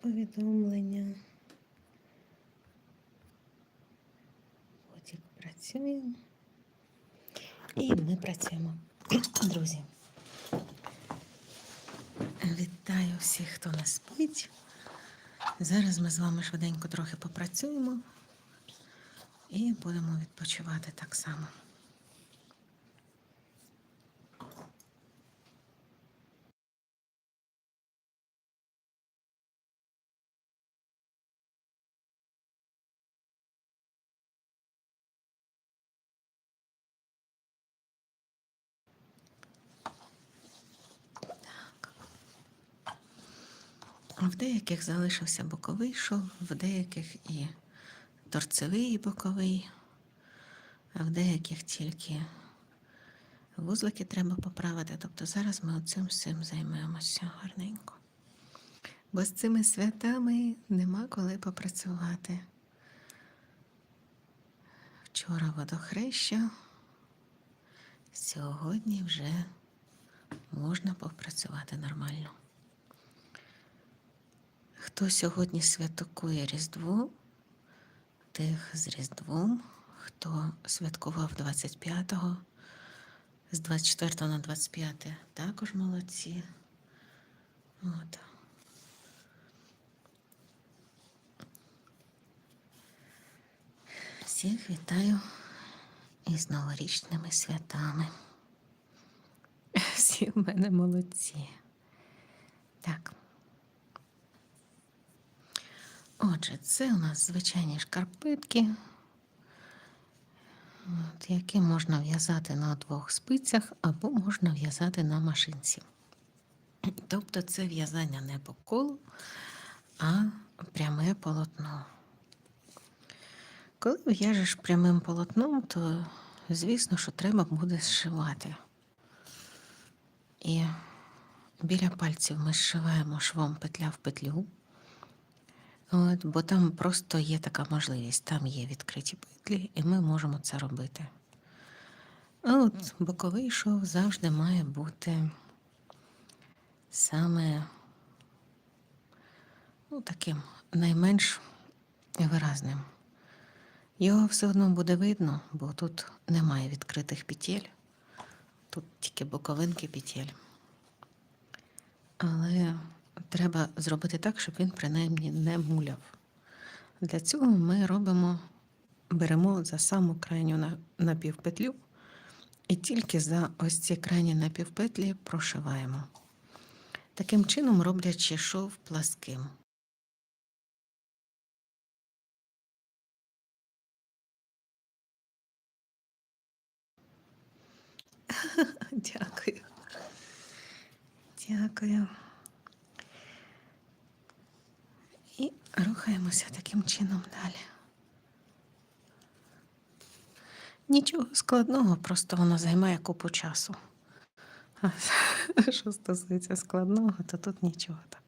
повідомлення. Потік працює. І ми працюємо. Друзі. Вітаю всіх, хто не спить. Зараз ми з вами швиденько трохи попрацюємо і будемо відпочивати так само. В деяких залишився боковий шов, в деяких і торцевий і боковий, а в деяких тільки вузлики треба поправити. Тобто зараз ми оцим всім займемося гарненько. Бо з цими святами нема коли попрацювати. Вчора водохреща, сьогодні вже можна попрацювати нормально. Хто сьогодні святкує Різдво, тих з Різдвом, хто святкував 25-го, з 24 на 25 також молодці. От. Всіх вітаю із новорічними святами. Всі в мене молодці. Так. Отже, це у нас звичайні шкарпетки, от, які можна в'язати на двох спицях або можна в'язати на машинці. Тобто це в'язання не по колу, а пряме полотно. Коли в'яжеш прямим полотном, то звісно, що треба буде зшивати. І біля пальців ми зшиваємо швом петля в петлю. От, бо там просто є така можливість, там є відкриті петлі, і ми можемо це робити. От боковий шов завжди має бути саме ну, таким найменш виразним. Його все одно буде видно, бо тут немає відкритих петель, тут тільки боковинки петель. Але треба зробити так, щоб він принаймні не муляв. Для цього ми робимо, беремо за саму крайню напівпетлю і тільки за ось ці крайні напівпетлі прошиваємо. Таким чином роблячи шов пласким. Дякую. Дякую. І рухаємося таким чином далі. Нічого складного, просто воно займає купу часу. А що стосується складного, то тут нічого так.